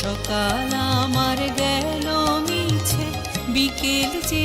সকাল আমার গেল মিছে বিকেল যে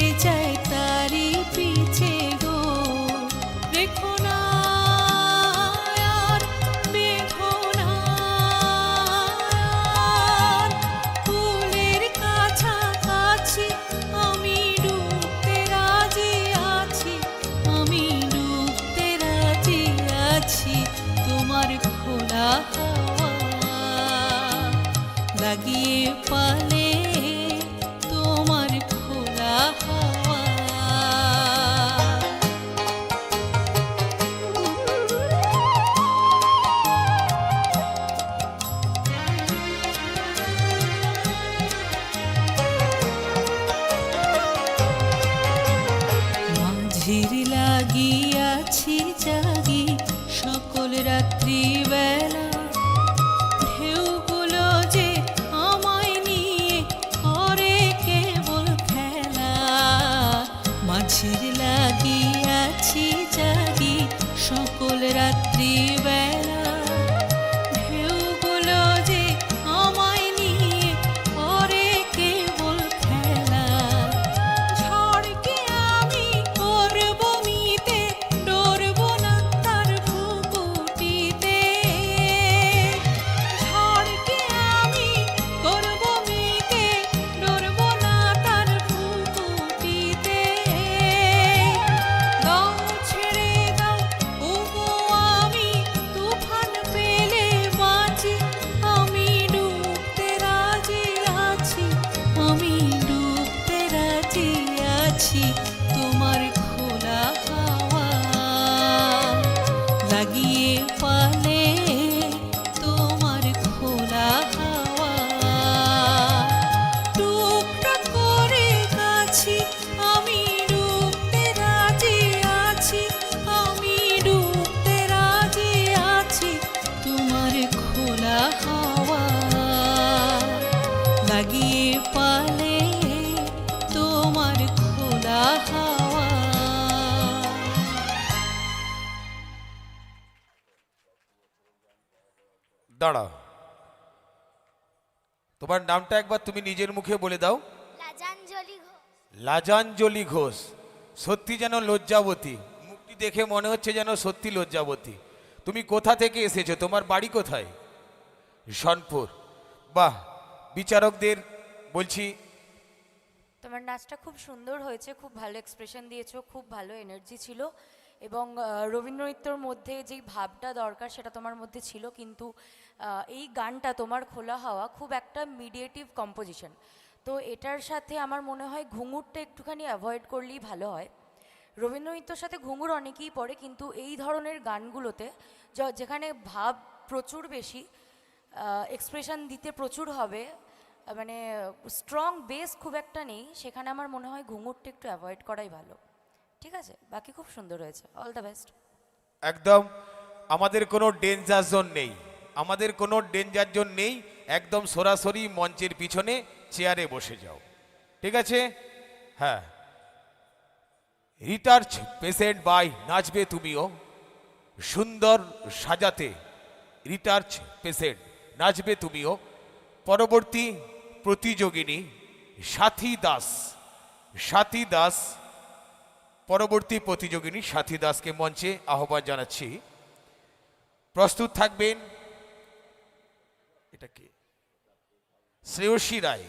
লাগিয়াছি জাগি। সকল রাত্রি নামটা একবার তুমি নিজের মুখে বলে দাও। লাজাঞ্জলি ঘোষ। সত্যি যেন লজ্জাবতী। মুখটি দেখে মনে হচ্ছে যেন সত্যি লজ্জাবতী। তুমি কোথা থেকে এসেছ? তোমার বাড়ি কোথায়? সনপুর বাহ বিচারকদের বলছি। তোমার নাচটা খুব সুন্দর হয়েছে খুব ভালো এক্সপ্রেশন দিয়েছ খুব ভালো এনার্জি ছিল। এবং আহ, রবীন্দ্র নৃত্যর মধ্যে যেই ভাবটা দরকার সেটা তোমার মধ্যে ছিল কিন্তু এই গানটা তোমার খোলা হওয়া খুব একটা মিডিয়েটিভ কম্পোজিশন তো এটার সাথে আমার মনে হয় ঘুঙুরটা একটুখানি অ্যাভয়েড করলেই ভালো হয়। রবীন্দ্র নৃত্যর সাথে ঘুঙুর অনেকেই পড়ে কিন্তু এই ধরনের গানগুলোতে যেখানে ভাব প্রচুর বেশি এক্সপ্রেশন দিতে প্রচুর হবে মানে স্ট্রং বেস খুব একটা নেই সেখানে আমার মনে হয় ঘুঙুরটা একটু অ্যাভয়েড করাই ভালো। ঠিক আছে? বাকি খুব সুন্দর হয়েছে। অল দ্য বেস্ট একদম, আমাদের কোনো ডেঞ্জার জোন নেই। আমাদের কোনো ডেঞ্জার জোন নেই। একদম সরাসরি মঞ্চের পিছনে চেয়ারে বসে যাও। ঠিক আছে? হ্যাঁ। রিটার্চ পেশেন্ট বাই নাচবে তুমিও। সুন্দর সাজাতে রিটার্চ পেশেন্ট নাচবে তুমিও। পরবর্তী প্রতিযোগিনী সাথী দাস। সাথী দাস পরবর্তী প্রতিযোগিনী সাথী দাসকে মঞ্চে আহ্বান জানাচ্ছি। প্রস্তুত থাকবেন এটা কি? শ্রেয়সী রায়।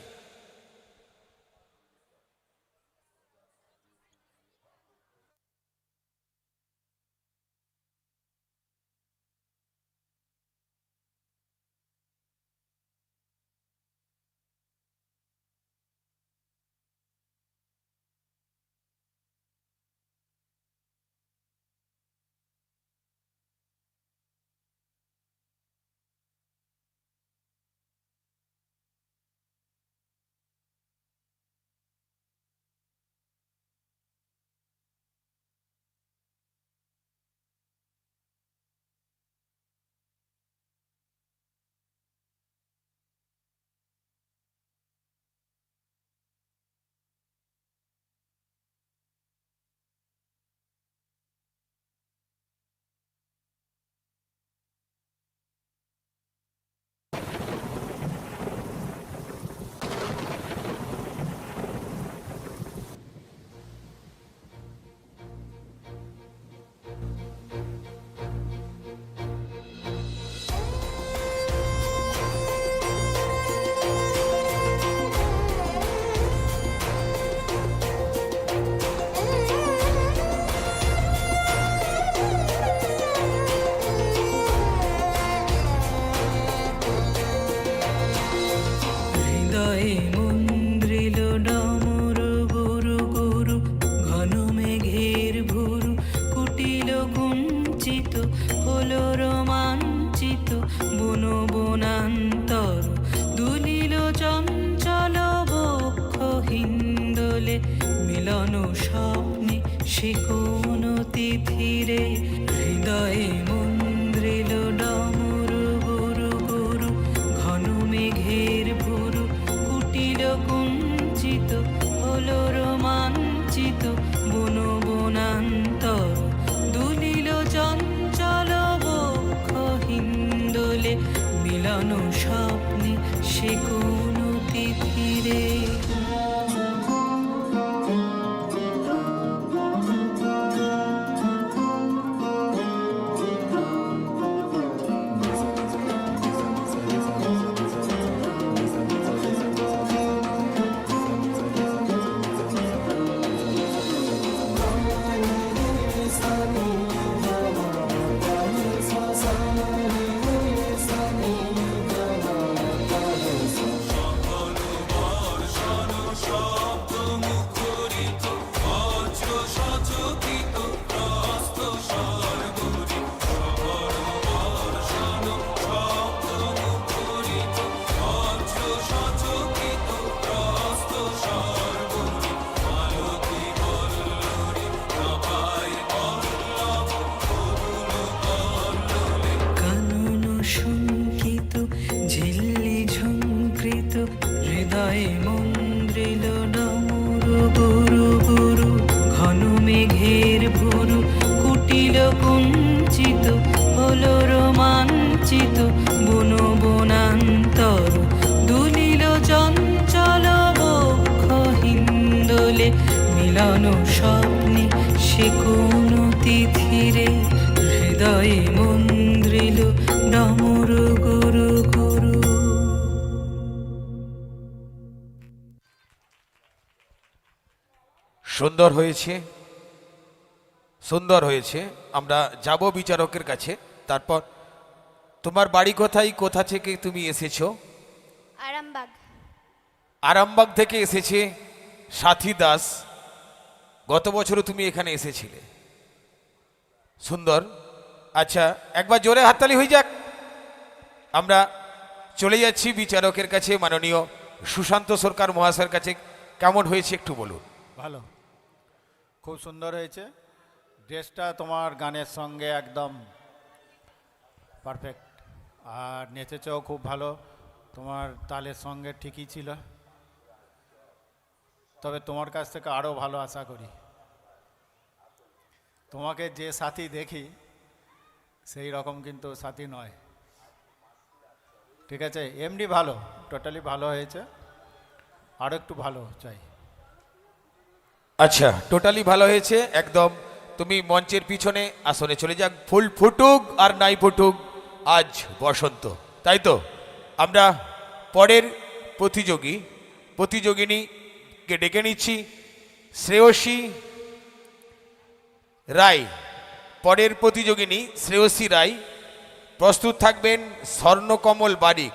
মিলন স্বপ্নে সে কোন সুন্দর হয়েছে সুন্দর হয়েছে। আমরা যাব বিচারকের কাছে। তারপর তোমার বাড়ি কোথায়? কোথা থেকে তুমি এসেছ? আরামবাগ। আরামবাগ থেকে এসেছে সাথী দাস। গত বছরও তুমি এখানে এসেছিলে। সুন্দর। আচ্ছা একবার জোরে হাততালি হয়ে যাক। আমরা চলে যাচ্ছি বিচারকের কাছে। মাননীয় সুশান্ত সরকার মহাশয়ের কাছে। কেমন হয়েছে একটু বলুন। ভালো। খুব সুন্দর হয়েছে। ড্রেসটা তোমার গানের সঙ্গে একদম পারফেক্ট আর নেচেছেও খুব ভালো। তোমার তালের সঙ্গে ঠিকই ছিল। তবে তোমার কাছ থেকে আরও ভালো আশা করি। তোমাকে যে সাথী দেখি, সেই রকম কিন্তু সাথী নয়। ঠিক আছে? এমনি ভালো টোটালি ভালো হয়েছে। আরও একটু ভালো চাই। আচ্ছা। টোটালি ভালো হয়েছে, একদম। তুমি মঞ্চের পিছনে আসনে চলে যাক। ফুল ফুটুক আর নাই ফুটুক, আজ বসন্ত, তাই তো? আমরা পরের প্রতিযোগী প্রতিযোগিনীকে ডেকে নিচ্ছি, শ্রেয়সী রায়। পরের প্রতিযোগিনী, শ্রেয়সী রায়। প্রস্তুত থাকবেন স্বর্ণকমল বারিক।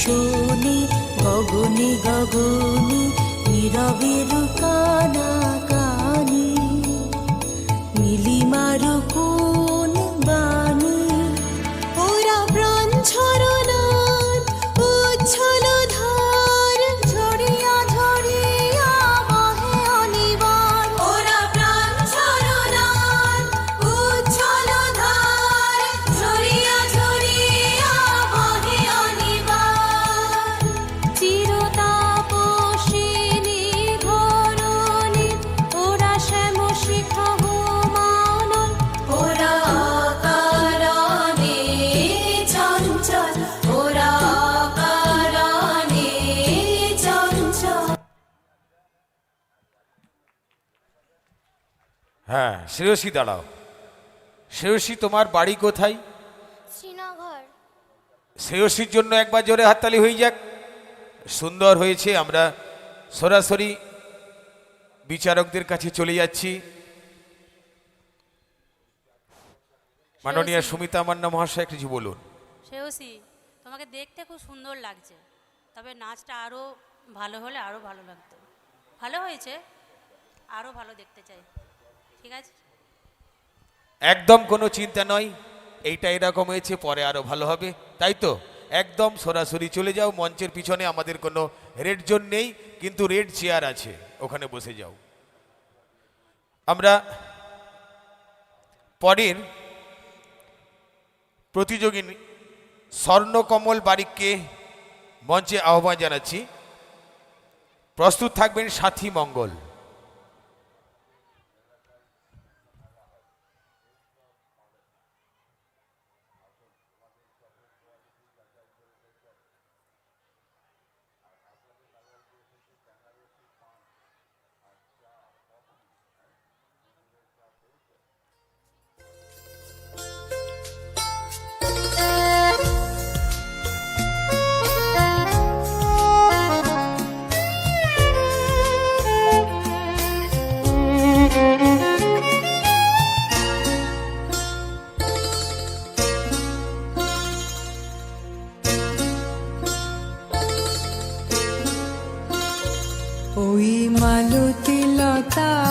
শোনে গগনে গগনে নীরবে কানা। শ্রেয়সী দাঁড়াও। শ্রেয়সী তোমার বাড়ি কোথায়? শ্রীনগর। শ্রেয়সীর জন্য একবার জোরে হাততালি হয়ে যাক। সুন্দর হয়েছে আমরা সরাসরি বিচারকদের কাছে চলে যাচ্ছি। মাননীয় সুমিতা মান্না মহাশয় কিছু বলুন। শ্রেয়সী তোমাকে দেখতে খুব সুন্দর লাগছে। তবে নাচটা আরও ভালো হলে আরও ভালো লাগতো। ভালো হয়েছে আরও ভালো দেখতে চাই। একদম কোনো চিন্তা নয়, এইটা এরকম হয়েছে, পরে আরও ভালো হবে, তাই তো? একদম সরাসরি চলে যাও, মঞ্চের পিছনে আমাদের কোনো রেড জোন নেই, কিন্তু রেড চেয়ার আছে, ওখানে বসে যাও। আমরা পরের প্রতিযোগী স্বর্ণকমল বারিককে মঞ্চে আহ্বান জানাচ্ছি। প্রস্তুত থাকবেন সাথী মঙ্গল। 따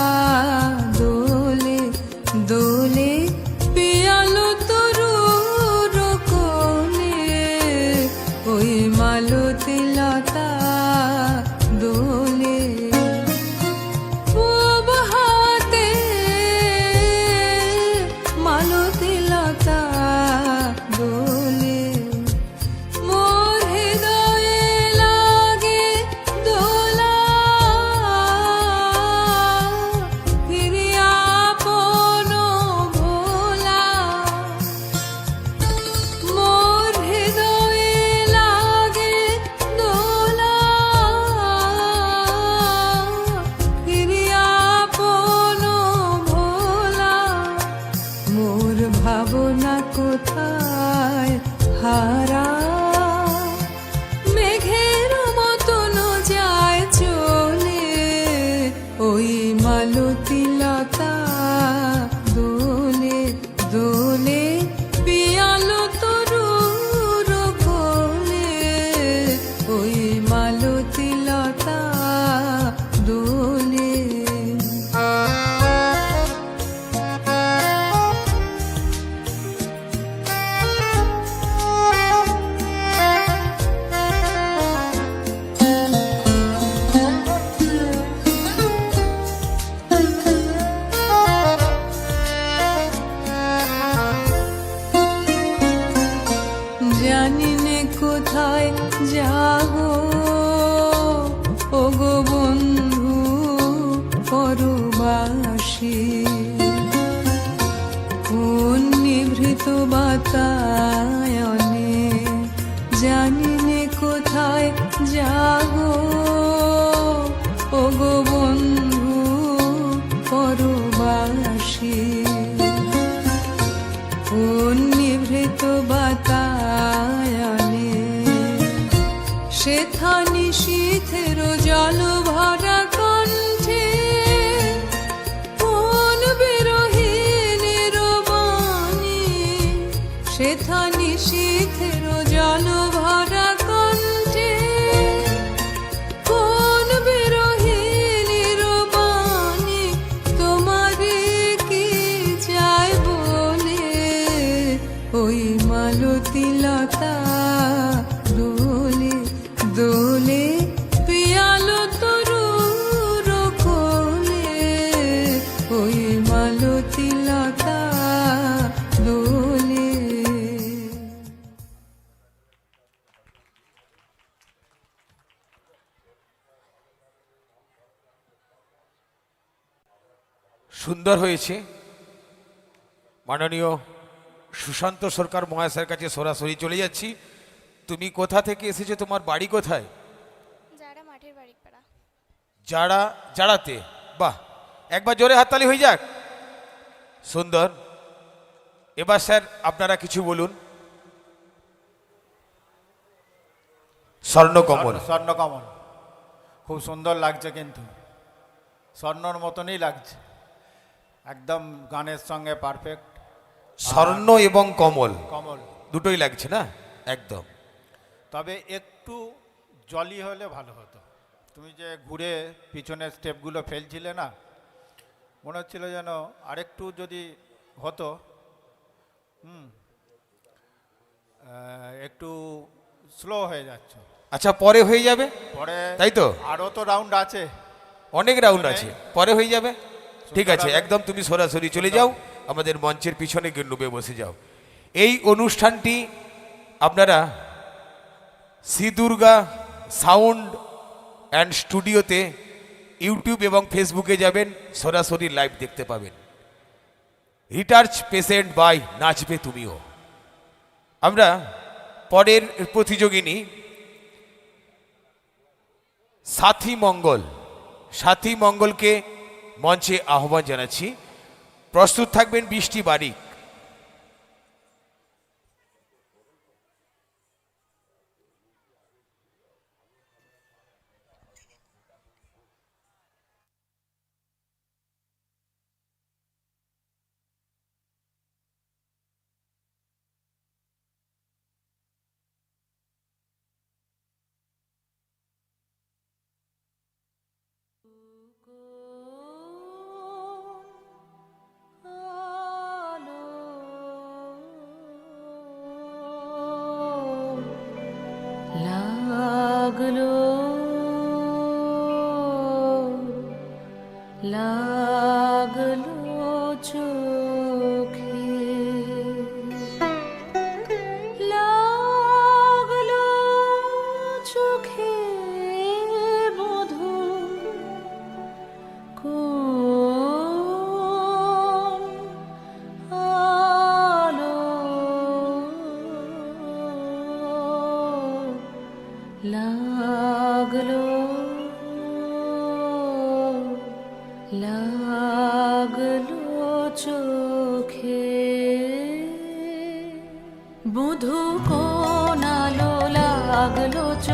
time. সুন্দর হয়েছে। মাননীয় সুশান্ত সরকার মহাশয়ের কাছে সরাসরি চলে যাচ্ছি। তুমি কোথা থেকে এসেছ? তোমার বাড়ি কোথায়? যারা মাঠের বাড়ি পাড়া যারা জাড়াতে বাহ একবার জোরে হাততালি হয়ে যাক। সুন্দর এবার স্যার আপনারা কিছু বলুন। স্বর্ণকমল। স্বর্ণকমল। খুব সুন্দর লাগছে কিন্তু। স্বর্ণর মতনই লাগছে। একদম গানের সঙ্গে পারফেক্ট স্বর্ণ এবং কমল। কমল। দুটোই লাগছে না? একদম। তবে একটু জলি হলে ভালো হতো। তুমি যে ঘুরে পিছনের স্টেপগুলো ফেলছিলে না মনে হচ্ছিল যেন আরেকটু যদি হতো হুম একটু স্লো হয়ে যাচ্ছে। আচ্ছা পরে হয়ে যাবে? পরে তাই তো? আরও তো রাউন্ড আছে। অনেক রাউন্ড আছে। পরে হয়ে যাবে? ঠিক আছে, একদম তুমি সরাসরি চলে যাও, আমাদের মঞ্চের পিছনে গিয়ে ডুবে বসে যাও। এই অনুষ্ঠানটি আপনারা শ্রী দুর্গা সাউন্ড অ্যান্ড স্টুডিওতে ইউটিউব এবং ফেসবুকে যাবেন, সরাসরি লাইভ দেখতে পাবেন। রিটার্চ পেশেন্ট বাই নাচবে তুমিও। আমরা পরের প্রতিযোগিনী সাথী মঙ্গল, সাথী মঙ্গলকে মঞ্চে আহ্বান জানাচ্ছি। প্রস্তুত থাকবেন বৃষ্টি বারিক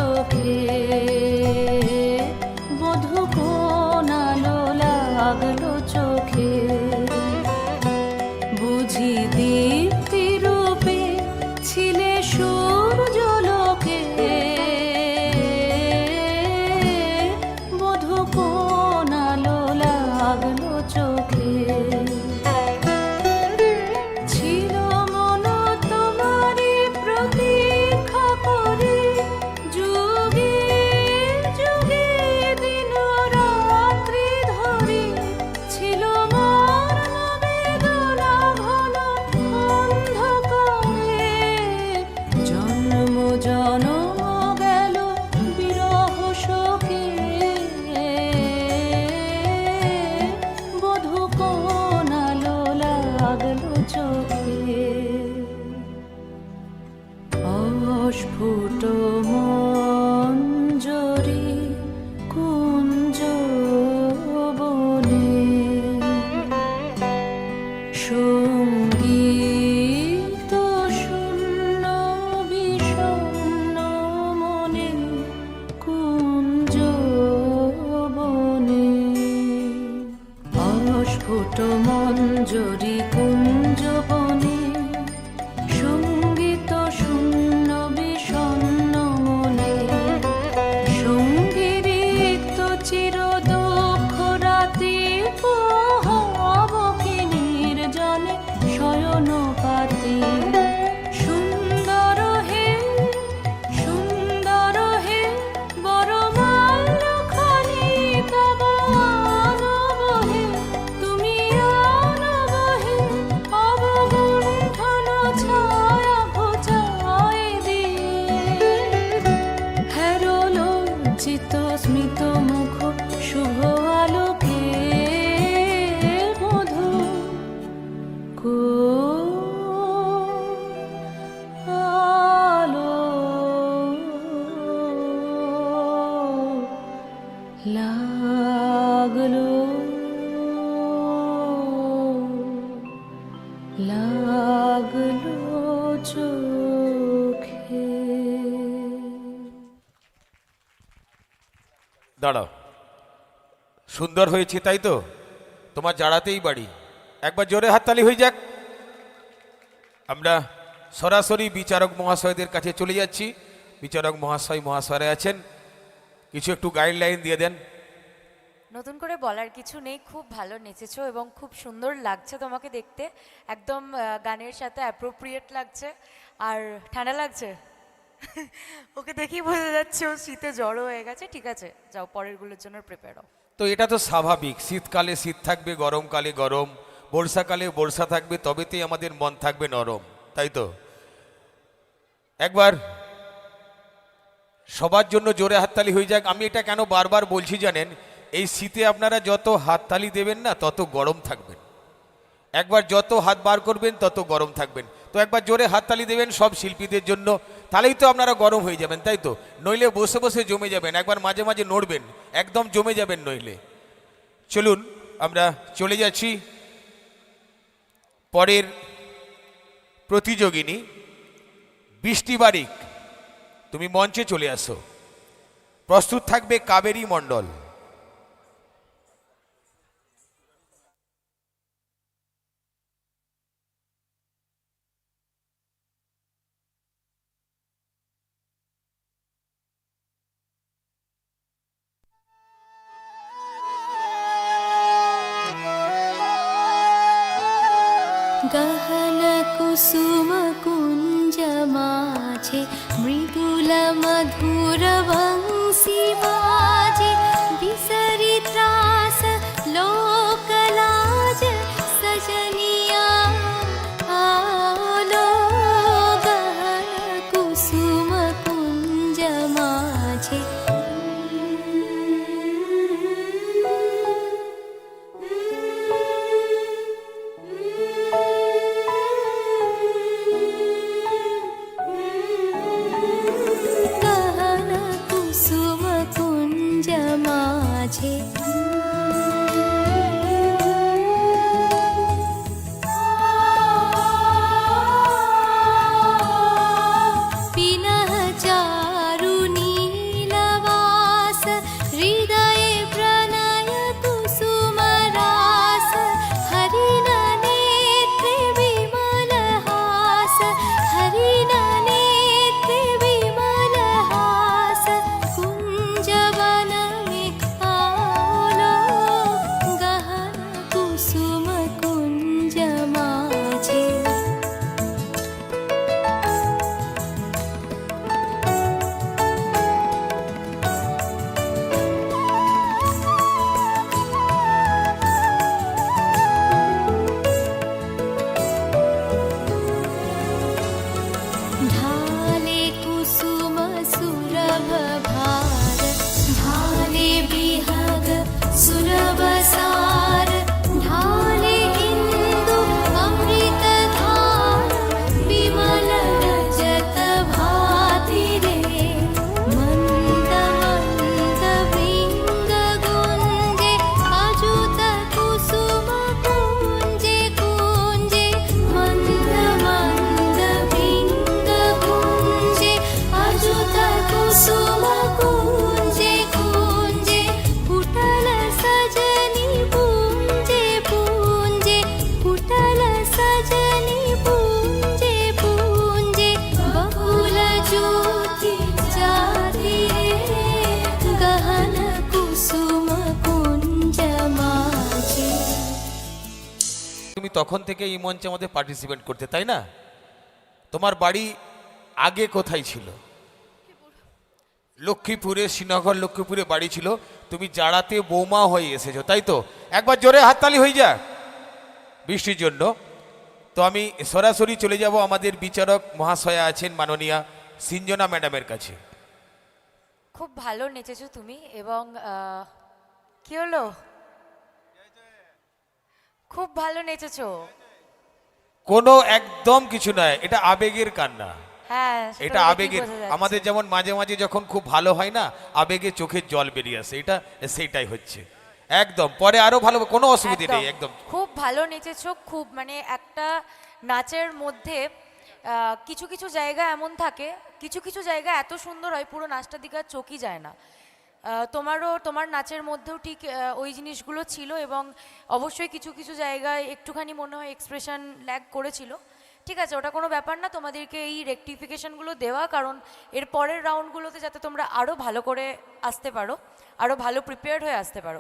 karaoke. ಆಗಲು ಚೋ সুন্দর হয়েছে, তাই তো? তোমার জাড়াতেই বাড়ি। একবার জোরে হাততালি হয়ে যাক। আমরা সরাসরি বিচারক মহাশয়দের কাছে চলে যাচ্ছি। বিচারক মহাশয়, মহাশয়রা আছেন। কিছু একটু গাইডলাইন দিয়ে দেন। নতুন করে বলার কিছু নেই, খুব ভালো নেচেছো এবং খুব সুন্দর লাগছে তোমাকে দেখতে। একদম গানের সাথে অ্যাপ্রোপ্রিয়েট লাগছে। আর ঠান্ডা লাগছে? ওকে দেখেই বোঝা যাচ্ছে ও শীতে জড়ো হয়ে গেছে। ঠিক আছে, যাও, পরেরগুলোর জন্য প্রিপেয়ার হও। তো এটা তো স্বাভাবিক। শীতকালে শীত থাকবে, গরমকালে গরম। বর্ষাকালে বর্ষা থাকবে, তবেতেই আমাদের মন থাকবে নরম। তাই তো? একবার সবার জন্য জোরে হাততালি হয়ে যাক। আমি এটা কেন বারবার বলছি জানেন? এই শীতে আপনারা যত হাততালি দেবেন না, তত গরম থাকবেন। একবার যত হাত বার করবেন, তত গরম থাকবেন। তো একবার জোরে হাততালি দেবেন সব শিল্পীদের জন্য। তাহলেই তো আপনারা গরম হয়ে যাবেন, তাই তো? নইলে বসে বসে জমে যাবেন, একবার মাঝে মাঝে নড়বেন। একদম জমে যাবেন নইলে। চলুন, আমরা চলে যাচ্ছি। পরের প্রতিযোগিনী, বৃষ্টি বারিক। তুমি মঞ্চে চলে আসো। প্রস্তুত থাকবে কাবেরী মণ্ডল। ञ्जमा मृदुलमधु তখন থেকে এই মঞ্চে আমাদের পার্টিসিপেট করতে, তাই না? তোমার বাড়ি আগে কোথায় ছিল? লক্ষ্মীপুরে, শ্রীনগর, লক্ষ্মীপুরে বাড়ি ছিল। তুমি জাড়াতে বৌমা হয়ে এসেছ, তাই তো? একবার জোরে হাততালি হয়ে যা। বৃষ্টির জন্য। তো আমি সরাসরি চলে যাব আমাদের বিচারক মহাশয়া আছেন মাননীয়া সিঞ্জনা ম্যাডামের কাছে। খুব ভালো নেচেছো তুমি এবং কি হলো? খুব ভালো নেচেছো। কোনো একদম কিছু নয় এটা আবেগের কান্না। হ্যাঁ এটা আবেগের আমাদের যেমন মাঝে মাঝে যখন খুব ভালো হয় না আবেগে চোখের জল বেরিয়ে আসে এটা সেইটাই হচ্ছে। একদম পরে আরও ভালো কোনো অসুবিধা নেই একদম। খুব ভালো নেচেছো খুব মানে একটা নাচের মধ্যে কিছু কিছু জায়গা এমন থাকে কিছু কিছু জায়গা এত সুন্দর হয় পুরো নাচটার দিকে আর চোখই যায় না। তোমারও, তোমার নাচের মধ্যেও ঠিক ওই জিনিসগুলো ছিল এবং অবশ্যই কিছু কিছু জায়গায় একটুখানি মনে হয় এক্সপ্রেশন ল্যাগ করেছিল। ঠিক আছে, ওটা কোনো ব্যাপার না, তোমাদেরকে এই রেকটিফিকেশানগুলো দেওয়া, কারণ এর পরের রাউন্ডগুলোতে যাতে তোমরা আরও ভালো করে আসতে পারো আরও ভালো প্রিপেয়ার্ড হয়ে আসতে পারো।